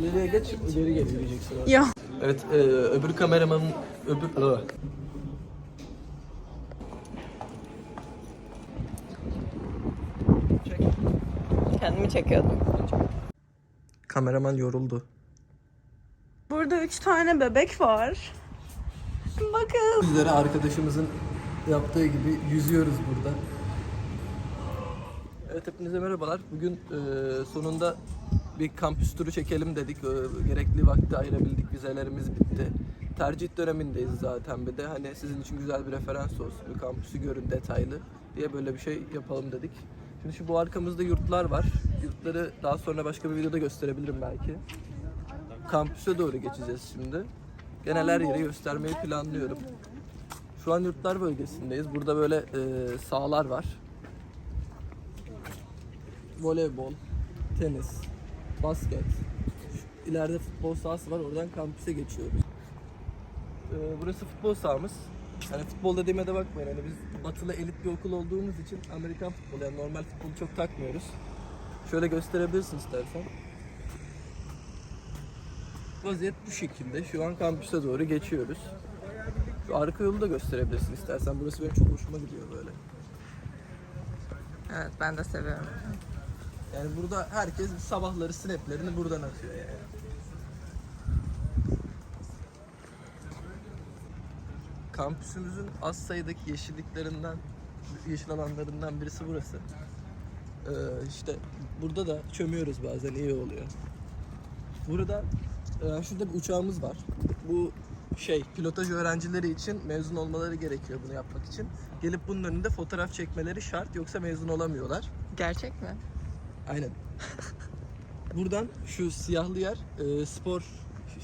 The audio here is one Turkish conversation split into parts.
ileriye geç, ileri geri yürüyeceksin. abi. Ya. Evet, e, öbür kameramanın öbür... Aa. Kendimi çekiyordum. Kameraman yoruldu. Burada üç tane bebek var. Bakın. Bizlere arkadaşımızın yaptığı gibi yüzüyoruz burada. Evet hepinize merhabalar. Bugün e, sonunda bir kampüs turu çekelim dedik. E, gerekli vakti ayırabildik. Vizelerimiz bitti. Tercih dönemindeyiz zaten bir de. Hani sizin için güzel bir referans olsun. Bir kampüsü görün detaylı diye böyle bir şey yapalım dedik. Şimdi şu bu arkamızda yurtlar var. Yurtları daha sonra başka bir videoda gösterebilirim belki. Kampüse doğru geçeceğiz şimdi. Genel her yeri göstermeyi planlıyorum. Şu an yurtlar bölgesindeyiz. Burada böyle e, sahalar var. Voleybol, tenis, basket. Şu İleride futbol sahası var. Oradan kampüse geçiyoruz. E, burası futbol sahamız. Hani futbol dediğime de bakmayın. Hani biz batılı elit bir okul olduğumuz için Amerikan futbolu yani normal futbolu çok takmıyoruz. Şöyle gösterebilirsin istersen. Vaziyet bu şekilde. Şu an kampüse doğru geçiyoruz. Şu arka yolu da gösterebilirsin istersen. Burası benim çok hoşuma gidiyor böyle. Evet ben de seviyorum. Yani burada herkes sabahları snaplerini buradan atıyor yani. Kampüsümüzün az sayıdaki yeşilliklerinden, yeşil alanlarından birisi burası. Ee, işte burada da çömüyoruz bazen iyi oluyor. Burada e, şurada bir uçağımız var. Bu şey pilotaj öğrencileri için mezun olmaları gerekiyor bunu yapmak için. Gelip bunun önünde fotoğraf çekmeleri şart yoksa mezun olamıyorlar. Gerçek mi? Aynen. Buradan şu siyahlı yer e, spor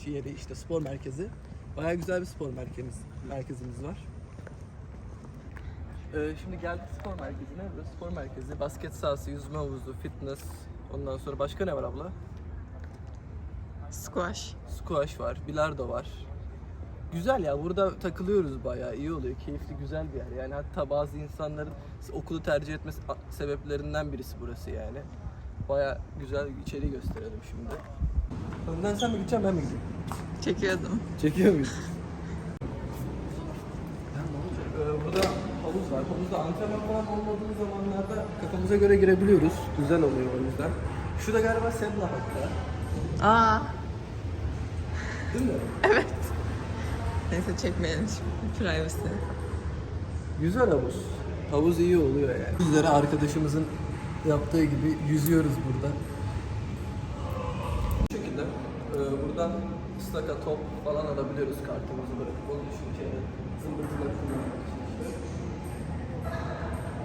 yeri işte spor merkezi. Bayağı güzel bir spor merkezimiz merkezimiz var. E, şimdi geldik spor merkezine. Burası spor merkezi. Basket sahası, yüzme havuzu, fitness. Ondan sonra başka ne var abla? Squash. Squash var, bilardo var. Güzel ya burada takılıyoruz bayağı iyi oluyor. Keyifli güzel bir yer. Yani hatta bazı insanların okulu tercih etmesi a- sebeplerinden birisi burası yani. Bayağı güzel içeriği gösterelim şimdi. Önden sen mi gideceksin ben mi gideyim? Çekiyordum. Çekiyor muyuz? Ee, burada havuz var. Havuzda antrenman falan olmadığı zamanlarda kafamıza göre girebiliyoruz. Güzel oluyor o yüzden. Şurada galiba Sedna hatta. Aa. Değil mi? Evet. Neyse çekmeyelim şimdi. Privacy. Güzel havuz. Havuz iyi oluyor yani. Bizlere arkadaşımızın yaptığı gibi yüzüyoruz burada. Bu şekilde e, buradan ıstaka top falan alabiliyoruz kartımızı bırakıp onun şeyde zımbırtıları kullanmak için işte.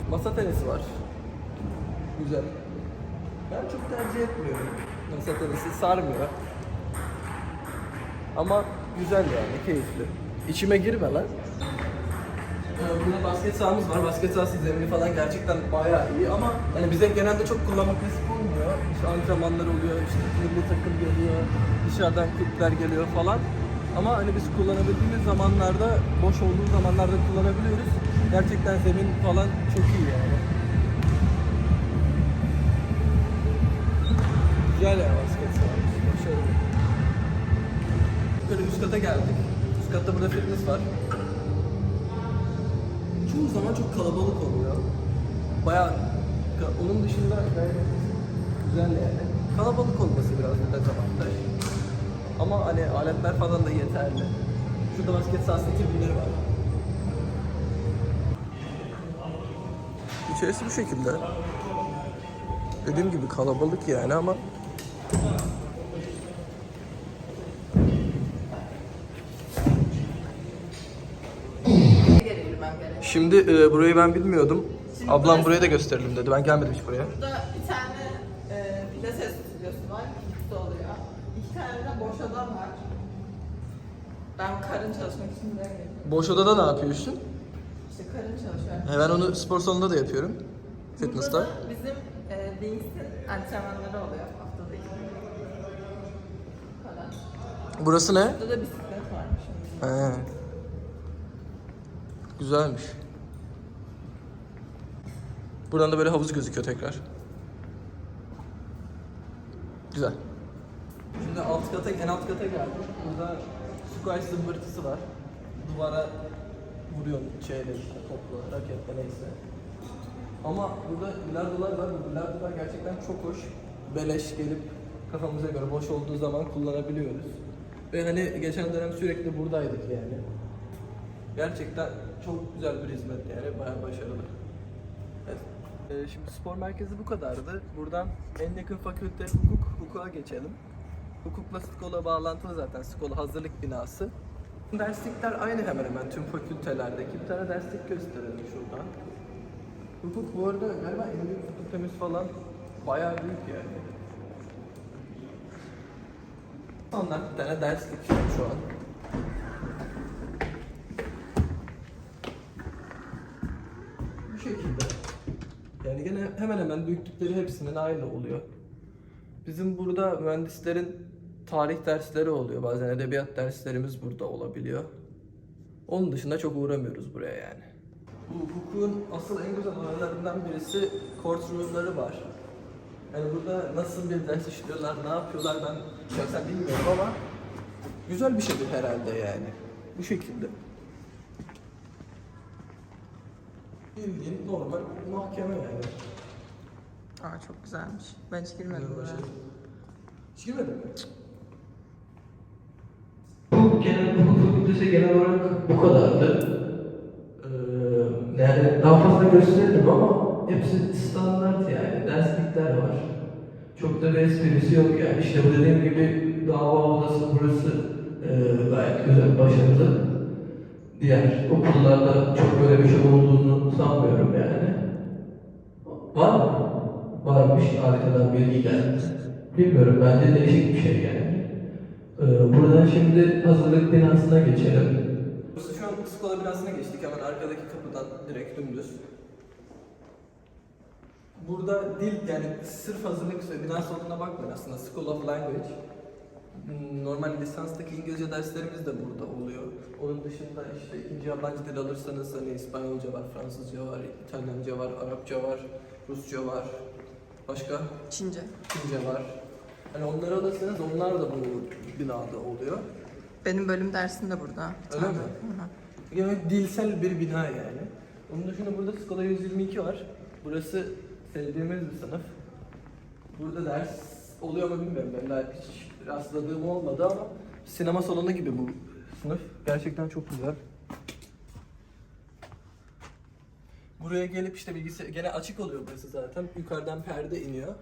Masa tenisi var. Güzel. Ben çok tercih etmiyorum. Masa tenisi sarmıyor. Ama güzel yani, keyifli. İçime girme lan. Burada basket sahamız var. Basket sahası zemini falan gerçekten bayağı iyi ama hani bize genelde çok kullanmak nasip olmuyor. İşte antrenmanlar oluyor, işte milli takım geliyor, dışarıdan kulüpler geliyor falan. Ama hani biz kullanabildiğimiz zamanlarda, boş olduğu zamanlarda kullanabiliyoruz. Gerçekten zemin falan çok iyi yani. Güzel ya basket sahamız. Başarılı. Yukarı üst kata geldik. Üst katta burada fitness var çoğu zaman çok kalabalık oluyor. Bayağı onun dışında güzel yani. Kalabalık olması biraz dezavantaj. Ama hani aletler falan da yeterli. Şurada basket sahası tribünleri var. İçerisi bu şekilde. Dediğim gibi kalabalık yani ama Şimdi e, burayı ben bilmiyordum. Ablam burayı da gösterelim dedi. Ben gelmedim hiç buraya. Burada bir tane e, pilates stüdyosu var. İkisi oluyor. İki tane de boş odam var. Ben karın çalışmak için buraya geldim. Boş odada ne yapıyorsun? İşte karın çalışıyorum. He, ben onu spor salonunda da yapıyorum. Fitness'ta. Burada da bizim e, Wings'in antrenmanları oluyor haftada iki gün. Bu kadar. Burası ne? Burada da bisiklet varmış. He. Güzelmiş. Buradan da böyle havuz gözüküyor tekrar. Güzel. Şimdi alt kata, en alt kata geldik. Burada squash zımbırtısı var. Duvara vuruyorsun şeyle işte topla, raketle neyse. Ama burada bilardolar var. Bilardolar gerçekten çok hoş. Beleş gelip kafamıza göre boş olduğu zaman kullanabiliyoruz. Ve hani geçen dönem sürekli buradaydık yani. Gerçekten çok güzel bir hizmet yani bayağı başarılı. Evet. Ee, şimdi spor merkezi bu kadardı. Buradan en yakın fakülte hukuk, hukuka geçelim. Hukukla Skola bağlantılı zaten. Skola hazırlık binası. Derslikler aynı hemen hemen tüm fakültelerdeki. Bir tane derslik gösterelim şuradan. Hukuk bu arada galiba en büyük fakültemiz falan bayağı büyük yani. Ondan bir tane derslik şu an. Bu şekilde. Yani gene hemen hemen büyüklükleri hepsinin aynı oluyor. Bizim burada mühendislerin tarih dersleri oluyor. Bazen edebiyat derslerimiz burada olabiliyor. Onun dışında çok uğramıyoruz buraya yani. Bu hukukun asıl en güzel olaylarından birisi courtroom'ları var. Yani burada nasıl bir ders işliyorlar, ne yapıyorlar ben şahsen bilmiyorum ama güzel bir şeydir herhalde yani. Bu şekilde. Bildiğin normal mahkeme yani. Aa çok güzelmiş. Ben hiç girmedim buraya. Hiç girmedin mi? Bu genel hukuk fakültesi genel olarak bu kadardı. Ee, yani daha fazla gösterdim ama hepsi standart yani. Derslikler var. Çok da bir esprisi yok yani. İşte bu dediğim gibi dava odası burası e, gayet güzel, başarılı. Diğer okullarda çok böyle bir şey olduğunu sanmıyorum yani. Var mı? Varmış, arkadan bilgi geldi. Bilmiyorum, bence değişik bir şey yani. Ee, buradan şimdi hazırlık binasına geçelim. Burası şu an Skola binasına geçtik, hemen arkadaki kapıdan direkt dümdüz. Burada dil, yani sırf hazırlık bina sonuna bakmayın aslında, School of Language. Normal lisanstaki İngilizce derslerimiz de burada oluyor. Onun dışında işte ikinci yabancı dil alırsanız hani İspanyolca var, Fransızca var, İtalyanca var, Arapça var, Rusça var. Başka? Çince. Çince var. Hani onları alırsanız onlar da bu binada oluyor. Benim bölüm dersim de burada. Öyle mi? Hı hı. Yani dilsel bir bina yani. Onun dışında burada Skola 122 var. Burası sevdiğimiz bir sınıf. Burada ders oluyor mu bilmiyorum. Ben daha hiç rastladığım olmadı ama sinema salonu gibi bu sınıf. Gerçekten çok güzel. Buraya gelip işte bilgisayar gene açık oluyor burası zaten. Yukarıdan perde iniyor.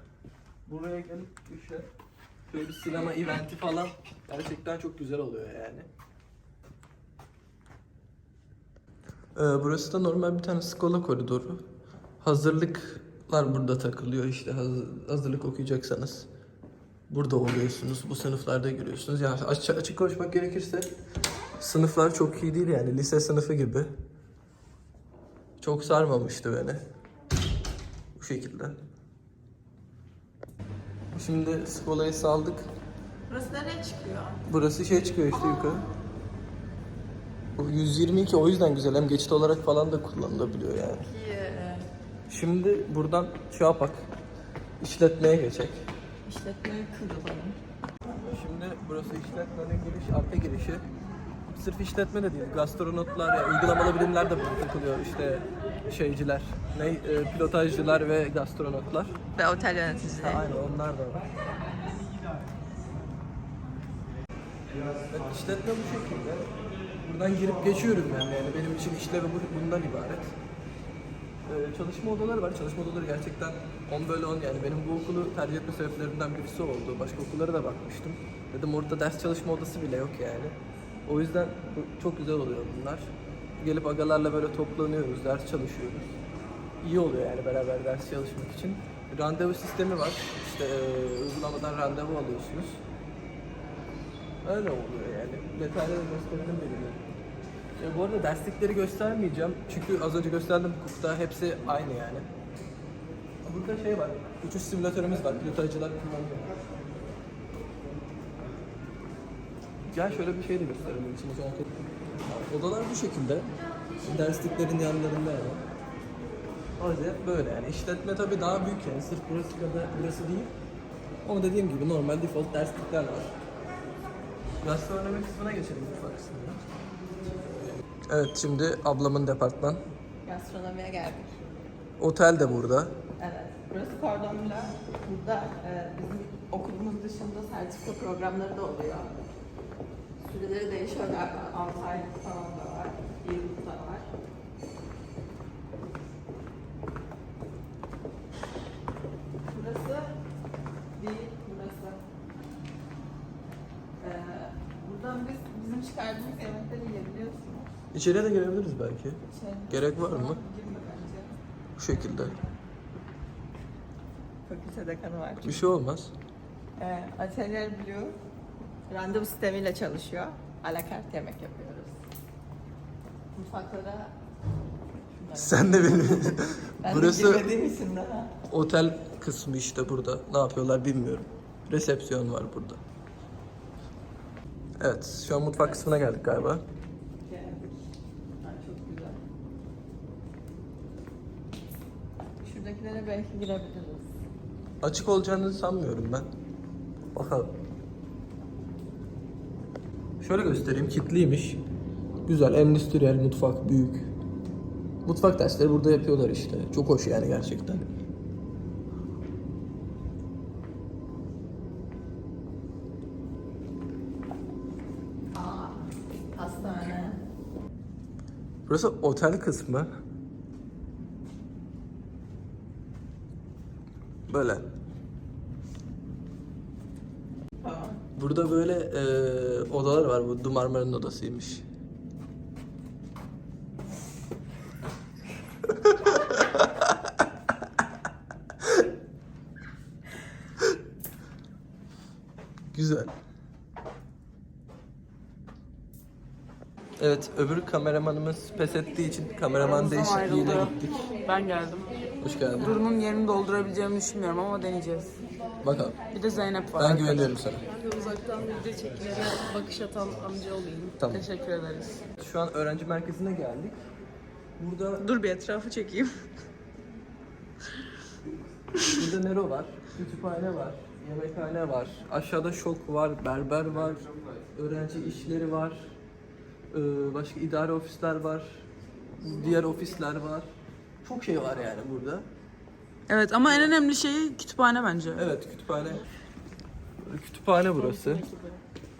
Buraya gelip işte şöyle bir sinema eventi falan gerçekten çok güzel oluyor yani. Ee, burası da normal bir tane skola koridoru. Hazırlıklar burada takılıyor işte haz- hazırlık okuyacaksanız. Burada oluyorsunuz, bu sınıflarda giriyorsunuz. Yani açık, açık konuşmak gerekirse sınıflar çok iyi değil yani lise sınıfı gibi. Çok sarmamıştı beni. Bu şekilde. Şimdi skolayı saldık. Burası nereye çıkıyor? Burası şey çıkıyor işte yukarı. Bu 122 o yüzden güzel. Hem geçit olarak falan da kullanılabiliyor yani. İyi. Şimdi buradan şey yapak. İşletmeye geçecek. İşletmeyi kırılalım. Şimdi burası işletmenin giriş, arka girişi. Sırf işletme de değil, gastronotlar, ya, uygulamalı bilimler de burada takılıyor. İşte şeyciler, ne, e, pilotajcılar ve gastronotlar. Ve otel yöneticileri. Aynen onlar da var. Evet, işletme bu şekilde. Buradan girip geçiyorum yani. yani benim için işlevi bu- bundan ibaret. Ee, çalışma odaları var. Çalışma odaları gerçekten 10 bölü 10 yani benim bu okulu tercih etme sebeplerimden birisi oldu. Başka okullara da bakmıştım. Dedim orada ders çalışma odası bile yok yani. O yüzden çok güzel oluyor bunlar. Gelip agalarla böyle toplanıyoruz, ders çalışıyoruz. İyi oluyor yani beraber ders çalışmak için. Randevu sistemi var. İşte e, uygulamadan randevu alıyorsunuz. Öyle oluyor yani. Detaylı da gösterelim benimle. Ya bu arada derslikleri göstermeyeceğim. Çünkü az önce gösterdim hukukta hepsi aynı yani. Burada şey var. Uçuş simülatörümüz var. Pilotajcılar kullanıyor. Gel şöyle bir şey de gösterelim. Ettim. Odalar bu şekilde. Dersliklerin yanlarında yani. Vaziyet böyle yani. İşletme tabii daha büyük yani. Sırf burası kadar burası değil. Ama dediğim gibi normal default derslikler var. Gastronomi kısmına geçelim mutfak kısmına. Evet şimdi ablamın departman. Gastronomiye geldik. Otel de burada. Evet. Burası Cordon Bleu. Burada e, bizim okulumuz dışında sertifika programları da oluyor. Süreleri değişiyor galiba. 6 aylık falan da var. 1 yıllık da var. Burası değil, burası. Ee, buradan biz bizim çıkardığımız yemekleri yiyebiliyorsunuz. İçeriye de girebiliriz belki. Şey, Gerek var mı? Bu şekilde. Fakülte dekanı var. Bir şey olmaz. Ee, Atelier Blue randevu sistemiyle çalışıyor. Alakart yemek yapıyoruz. Mutfaklara Sen de benim. ben Burası de ha. otel kısmı işte burada. Ne yapıyorlar bilmiyorum. Resepsiyon var burada. Evet, şu an mutfak kısmına geldik galiba. geldik. Ha, çok güzel. Şuradakilere belki girebiliriz. Açık olacağını sanmıyorum ben. Bakalım. Şöyle göstereyim, kitliymiş. Güzel, endüstriyel mutfak, büyük. Mutfak dersleri burada yapıyorlar işte. Çok hoş yani gerçekten. Aa, hastane. Burası otel kısmı. Böyle. Burada böyle e, odalar var. Bu Dumarmara'nın odasıymış. Güzel. Evet, öbür kameramanımız pes ettiği için kameraman değişikliğiyle ayrıldı. gittik. Ben geldim. Hoş geldin. Durumun yerini doldurabileceğimi düşünmüyorum ama deneyeceğiz. Bakalım. Bir de Zeynep var. Ben arkada. güveniyorum sana. Ben de uzaktan video çekilere bakış atan amca olayım. Tamam. Teşekkür ederiz. Şu an öğrenci merkezine geldik. Burada Dur bir etrafı çekeyim. Burada Nero var, kütüphane var, yemekhane var, aşağıda şok var, berber var, öğrenci işleri var, başka idare ofisler var, diğer ofisler var. Çok şey var yani burada. Evet ama en önemli şey kütüphane bence. Evet, kütüphane. Kütüphane burası.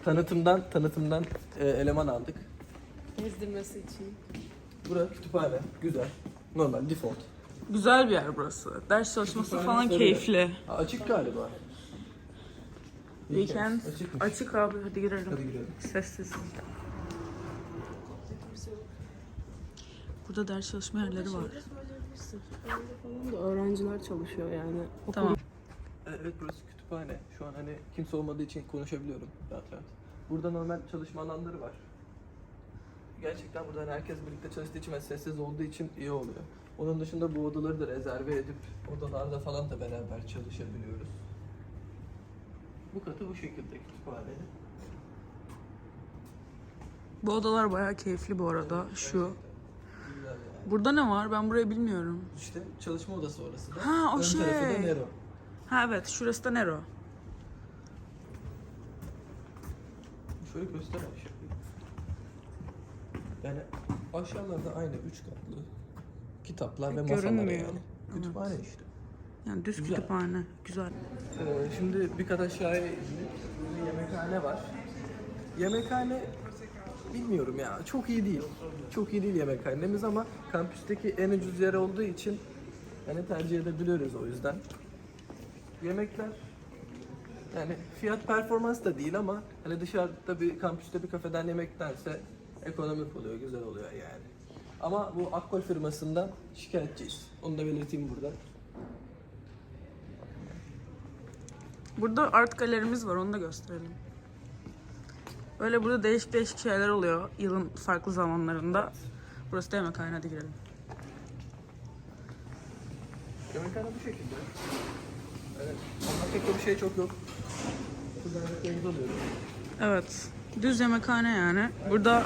Tanıtımdan tanıtımdan e, eleman aldık. Gezdirmesi için. Burası kütüphane, güzel. Normal, default. Güzel bir yer burası. Ders çalışması Kütüphane falan sarı. keyifli. Açık galiba. Weekend. Açıkmış. Açık abi hadi girelim. Hadi girelim. Sessiz. Burada ders çalışma yerleri var. Falan da öğrenciler çalışıyor yani. Okul Tamam. Evet burası kütüphane. Şu an hani kimse olmadığı için konuşabiliyorum rahat rahat. Burada normal çalışma alanları var. Gerçekten burada hani herkes birlikte çalıştığı için ve sessiz olduğu için iyi oluyor. Onun dışında bu odaları da rezerve edip odalarda falan da beraber çalışabiliyoruz. Bu katı bu şekilde kütüphane. Bu odalar bayağı keyifli bu arada. Şu. Güzel yani. Burada ne var? Ben burayı bilmiyorum. İşte çalışma odası orası da. Ha, o Ön tarafı da şey. Nero. Ha evet şurası da Nero. Şöyle göster aşağı. Yani aşağılarda aynı üç katlı kitaplar ve masalar Görünmüyor. yani. Kütüphane işte. Yani düz Güzel. kütüphane. Güzel. Ee, şimdi bir kat aşağıya indik. Bir yemekhane var. Yemekhane bilmiyorum ya çok iyi değil. Çok iyi değil yemekhanemiz ama kampüsteki en ucuz yer olduğu için hani tercih edebiliyoruz o yüzden. Yemekler yani fiyat performans da değil ama hani dışarıda bir kampüste bir kafeden yemektense ekonomik oluyor, güzel oluyor yani. Ama bu Akkol firmasından şikayetçiyiz. Onu da belirteyim burada. Burada art galerimiz var onu da gösterelim. Böyle burada değişik değişik şeyler oluyor yılın farklı zamanlarında. Burası da yemekhane hadi girelim. Yemekhane bu şekilde. Evet. Anlatacak da bir şey çok yok. Buradan yemeklerimizi alıyoruz. Evet. Düz yemekhane yani. Burada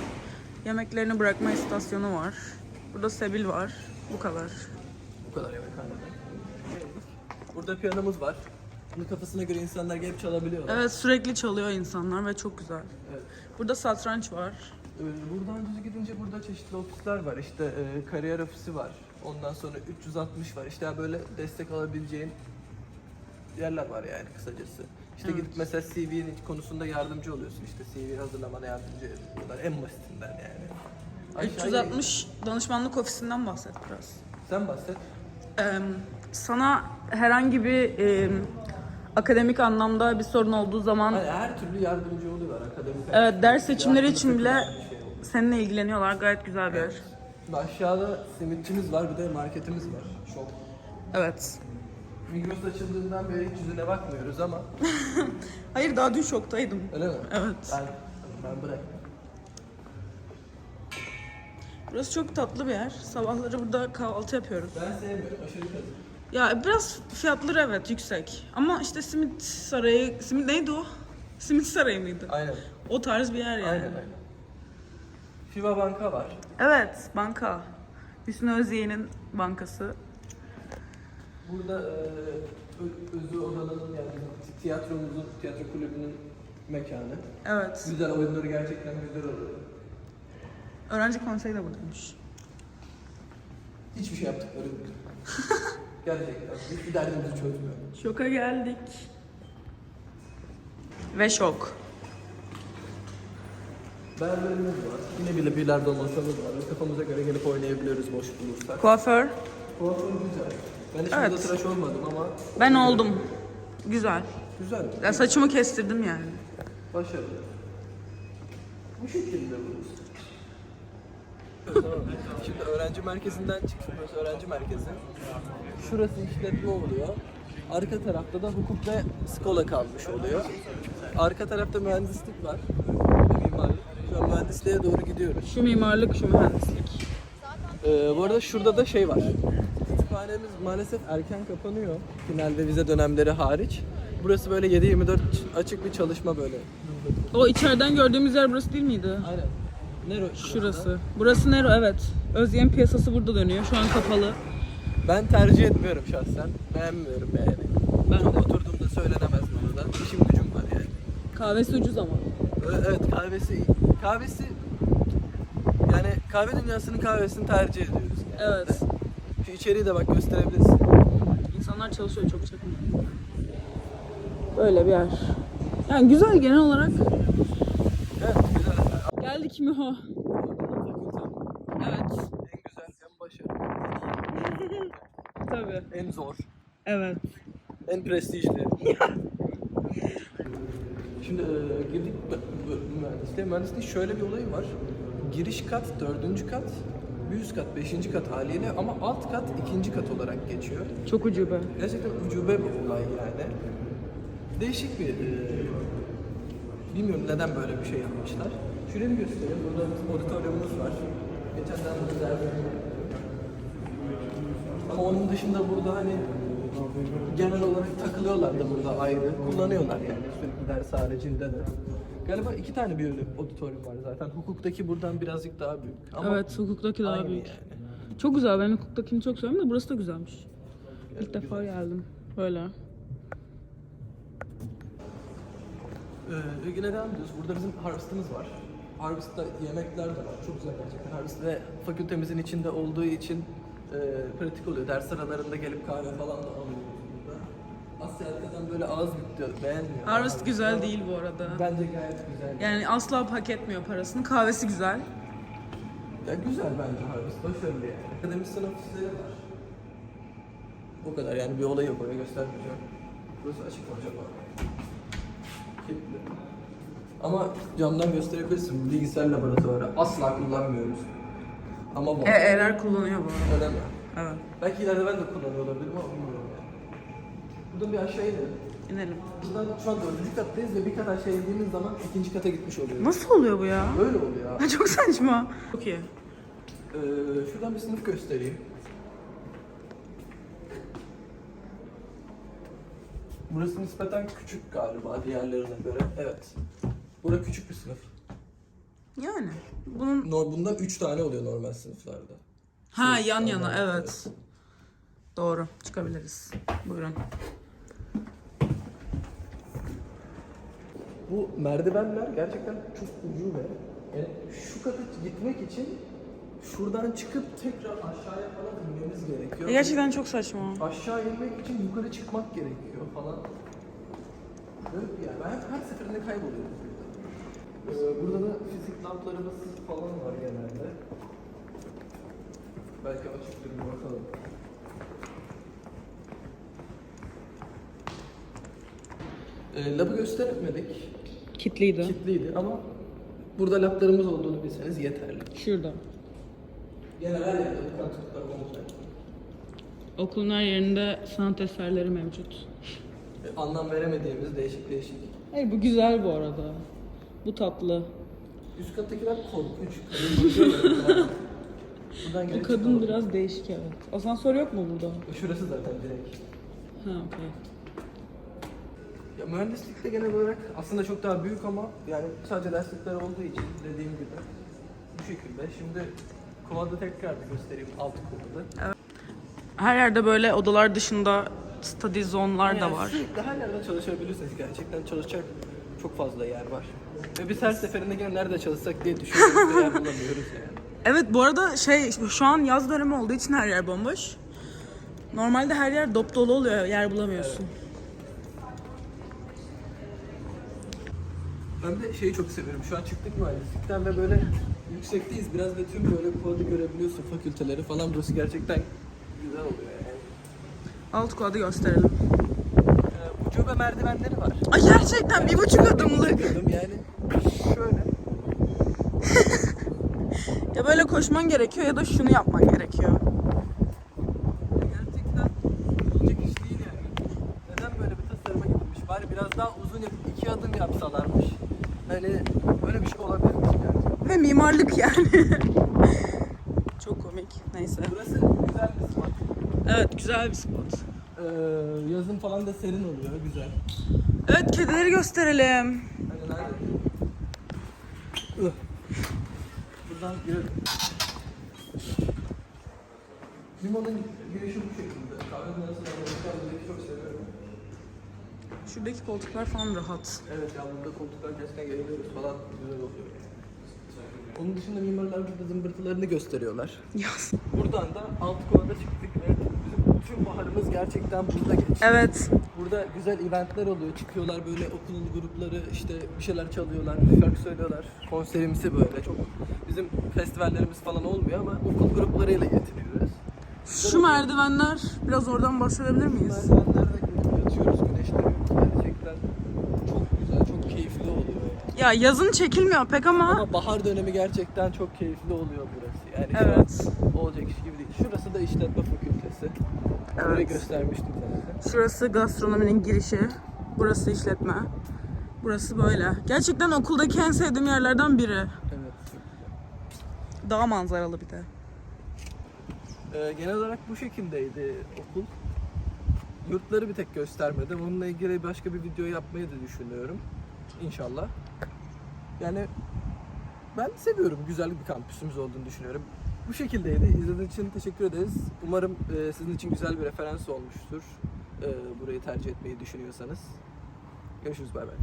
yemeklerini bırakma istasyonu var. Burada sebil var. Bu kadar. Bu kadar yemekhanede. Burada piyanomuz var. Bunu kafasına göre insanlar gelip çalabiliyorlar. Evet sürekli çalıyor insanlar ve çok güzel. Evet. Burada satranç var. Ee, Buradan düz gidince burada çeşitli ofisler var. İşte e, kariyer ofisi var. Ondan sonra 360 var. İşte böyle destek alabileceğin yerler var yani kısacası. İşte Evet. gidip mesela CV'nin konusunda yardımcı oluyorsun. İşte CV hazırlamana yardımcı ediyorlar. En basitinden yani. Aşağıya- 360 danışmanlık ofisinden bahset biraz. Sen bahset. Ee, sana herhangi bir e, akademik anlamda bir sorun olduğu zaman Hani her türlü yardımcı oluyorlar akademik. evet ders seçimleri için bile şey oluyor. seninle ilgileniyorlar. Gayet güzel bir yer. Evet. Şimdi aşağıda simitçimiz var, bir de marketimiz var. Şok. Evet. Migros açıldığından beri hiç yüzüne bakmıyoruz ama Hayır daha dün şoktaydım. öyle mi? Evet. Ben, ben bırak. Burası çok tatlı bir yer. Sabahları burada kahvaltı yapıyoruz. Ben sevmiyorum, aşırı kötü. Ya biraz fiyatları evet yüksek. Ama işte simit sarayı, simit neydi o? Simit sarayı mıydı? Aynen, O tarz bir yer yani. aynen aynen. Fiva Banka var. Evet, banka. Hüsnü Özyeğin'in bankası. Burada e, Ö- Özü Odalı'nın yani bizim tiyatromuzun, tiyatro kulübünün mekanı. Evet. Güzel oyunları gerçekten güzel oluyor. Öğrenci konseyi de buradaymış. Hiçbir şey yaptıkları yok. gerçekten. Hiçbir derdimizi çözmüyor. Şoka geldik. Ve şok. Berberimiz var. Yine bile bilardo masamız var. Kafamıza göre gelip oynayabiliyoruz boş bulursak. Kuaför. Kuaför güzel. Ben hiç Evet. burada tıraş olmadım ama Ben oldum. Güzel. güzel. Ya saçımı kestirdim yani. Başarılı. Bu şekilde bu. Şimdi öğrenci merkezinden. Burası öğrenci merkezi. Şurası işletme oluyor. Arka tarafta da hukuk ve skola kalmış oluyor. Arka tarafta mühendislik var. Ve mimarlık. Şu an mühendisliğe doğru gidiyoruz. Şu mimarlık, şu mühendislik. Ee, bu arada şurada da şey var. Kütüphanemiz maalesef erken kapanıyor. Finalde vize dönemleri hariç. Burası böyle 7-24 açık bir çalışma böyle. O içeriden gördüğümüz yer burası değil miydi? Aynen. Nero Şurası. Burası Nero evet. Özyeğin piyasası burada dönüyor. Şu an kapalı. Ben tercih etmiyorum şahsen. Beğenmiyorum yani. Ben Çok de. oturduğumda söylenemez burada. İşim gücüm var yani. Kahvesi ucuz ama. Evet kahvesi kahvesi yani kahve dünyasının kahvesini tercih ediyoruz. genelde. Evet. Şu içeriği de bak gösterebilirsin. İnsanlar çalışıyor çok çekmiyor. Böyle bir yer. Yani güzel genel olarak. Evet. Geldik mi ho? Evet. En güzel, en başarılı, Tabii. en zor, Evet. en prestijli. Şimdi e, girdik mühendisliğe. Mühendisliğin şöyle bir olayı var. Giriş kat dördüncü kat, bir üst kat beşinci kat haliyle ama alt kat ikinci kat olarak geçiyor. Çok ucube. Gerçekten ucube bir olay yani. Değişik bir... e, bilmiyorum neden böyle bir şey yapmışlar. Bir göstereyim. Burada auditoriumumuz var. Geçenden bu güzel bir Ama onun dışında burada hani genel olarak takılıyorlar da burada ayrı. Kullanıyorlar yani sürekli ders haricinde de. Galiba iki tane bir auditorium var zaten. Hukuktaki buradan birazcık daha büyük. Ama evet, hukuktaki daha aynı büyük. yani. Çok güzel. Ben hukuktakini çok seviyorum da burası da güzelmiş. İlk defa geldim. Böyle. Ee, yine devam ediyoruz. Burada bizim Harvest'ımız var. Harvest'ta yemekler de var. Çok güzel gerçekten. Harvest ve fakültemizin içinde olduğu için e, pratik oluyor. Ders aralarında gelip kahve falan da alıyoruz burada. Asya arkadan böyle ağız bitiyor. Beğenmiyor. Harvest güzel değil bu arada. Bence gayet güzel. Yani asla hak etmiyor parasını. Kahvesi güzel. Ya güzel bence Harvest. Başarılı yani. Akademisyen ofisleri var. Bu kadar yani bir olay yok oraya göstermeyeceğim. Burası açık acaba? Kilitli. Ama camdan gösterebilirsin. Bilgisayar laboratuvarı. Asla kullanmıyoruz. Ama bu. E, Erer kullanıyor bu arada. Öyle mi? Evet. Belki ileride ben de kullanıyor olabilirim ama bilmiyorum yani. Buradan bir aşağı inelim. İnelim. Buradan şu an dördüncü kattayız ve bir kat aşağı indiğimiz zaman ikinci kata gitmiş oluyoruz. Nasıl oluyor bu ya? Böyle oluyor abi. Çok saçma. Çok iyi. Ee, şuradan bir sınıf göstereyim. Burası nispeten küçük galiba diğerlerine göre. Evet. Burası küçük bir sınıf. Yani. Bunun No, bunda 3 tane oluyor normal sınıflarda. ha Sınıf yan yana sağlam, evet. Doğru. Çıkabiliriz. Buyurun. Bu merdivenler gerçekten çok ucube. Yani şu kata gitmek için şuradan çıkıp tekrar aşağıya falan inmemiz gerekiyor. Gerçekten çok saçma. Aşağı inmek için yukarı çıkmak gerekiyor falan. Böyle bir yer. Ben hep her seferinde kayboluyorum burada. Ee, burada da fizik lamplarımız falan var genelde. Belki açıktır bir bakalım. Ee, labı göstermedik. Kitliydi. Kitliydi ama burada laplarımız olduğunu bilseniz yeterli. Şurada. Genel her yerde bu kanıtlıklar olacak. Okulun her yerinde sanat eserleri mevcut. Ee, Anlam veremediğimiz değişik değişik. Hayır bu güzel bu arada. Bu tatlı. Üst kattakiler korkunç. Buradan Bu geri kadın çıkalım. biraz değişik evet. Asansör yok mu burada? Şurası zaten direkt. Ha okey. Ya mühendislikte genel olarak aslında çok daha büyük ama yani sadece derslikler olduğu için dediğim gibi bu şekilde. Şimdi kovadı tekrar bir göstereyim alt kovadı. Her yerde böyle odalar dışında study zone'lar da var. Sürekli her yerde çalışabilirsiniz. Gerçekten çalışacak çok fazla yer var. Ve biz her seferinde gene nerede çalışsak diye düşünüyoruz ve yer bulamıyoruz yani. Evet bu arada şey şu an yaz dönemi olduğu için her yer bomboş. Normalde her yer dop dolu oluyor yer bulamıyorsun. Ben de şeyi çok seviyorum. Şu an çıktık mühendislikten ve böyle yüksekteyiz. Biraz da tüm böyle kodu görebiliyorsun fakülteleri falan. Burası gerçekten güzel oluyor yani. Alt kodu gösterelim. Ee, ucube merdivenleri var. Ay gerçekten bir buçuk adımlık. Yani şöyle. Ya böyle koşman gerekiyor ya da şunu yapman gerekiyor. Gerçekten olacak iş değil yani. Neden böyle bir tasarıma gidilmiş? Bari biraz daha uzun yapıp iki adım yapsalarmış. Hani böyle bir şey olabilirmiş gerçekten. Ve mimarlık yani. Çok komik. Neyse. Burası güzel bir spot. Evet güzel bir spot. Ee, yazın falan da serin oluyor. Güzel. Evet kedileri gösterelim. Buradan girelim. Limanın girişi bu şekilde. Kahvenin arasında Amerikan'daki çok seviyorum. Şuradaki koltuklar falan rahat. Evet ya burada koltuklar gerçekten yayılıyoruz falan güzel oluyor. Onun dışında mimarlar burada zımbırtılarını gösteriyorlar. Buradan da alt kovada çıktık ve tüm baharımız gerçekten burada geçti. Evet. Burada güzel eventler oluyor. Çıkıyorlar böyle okulun grupları işte bir şeyler çalıyorlar, şarkı söylüyorlar. Konserimsi böyle çok bizim festivallerimiz falan olmuyor ama okul gruplarıyla getiriyoruz. Şu merdivenler biraz oradan bahsedebilir miyiz? Merdivenlerde gelip yatıyoruz güneşleniyoruz. Gerçekten çok güzel, çok keyifli oluyor yani. Ya yazın çekilmiyor pek ama Ama bahar dönemi gerçekten çok keyifli oluyor burası. Yani Evet. olacak iş gibi değil. Şurası da işletme fakültesi. Evet. göstermiştim zaten. Şurası gastronominin girişi. Burası işletme. Burası böyle. Gerçekten okuldaki en sevdiğim yerlerden biri. Evet. Daha manzaralı bir de. Ee, genel olarak bu şekildeydi okul. Yurtları bir tek göstermedim. Onunla ilgili başka bir video yapmayı da düşünüyorum. İnşallah. Yani ben seviyorum. Güzel bir kampüsümüz olduğunu düşünüyorum. Bu şekildeydi. İzlediğiniz için teşekkür ederiz. Umarım e, sizin için güzel bir referans olmuştur. E, burayı tercih etmeyi düşünüyorsanız. Görüşürüz. Bay bay.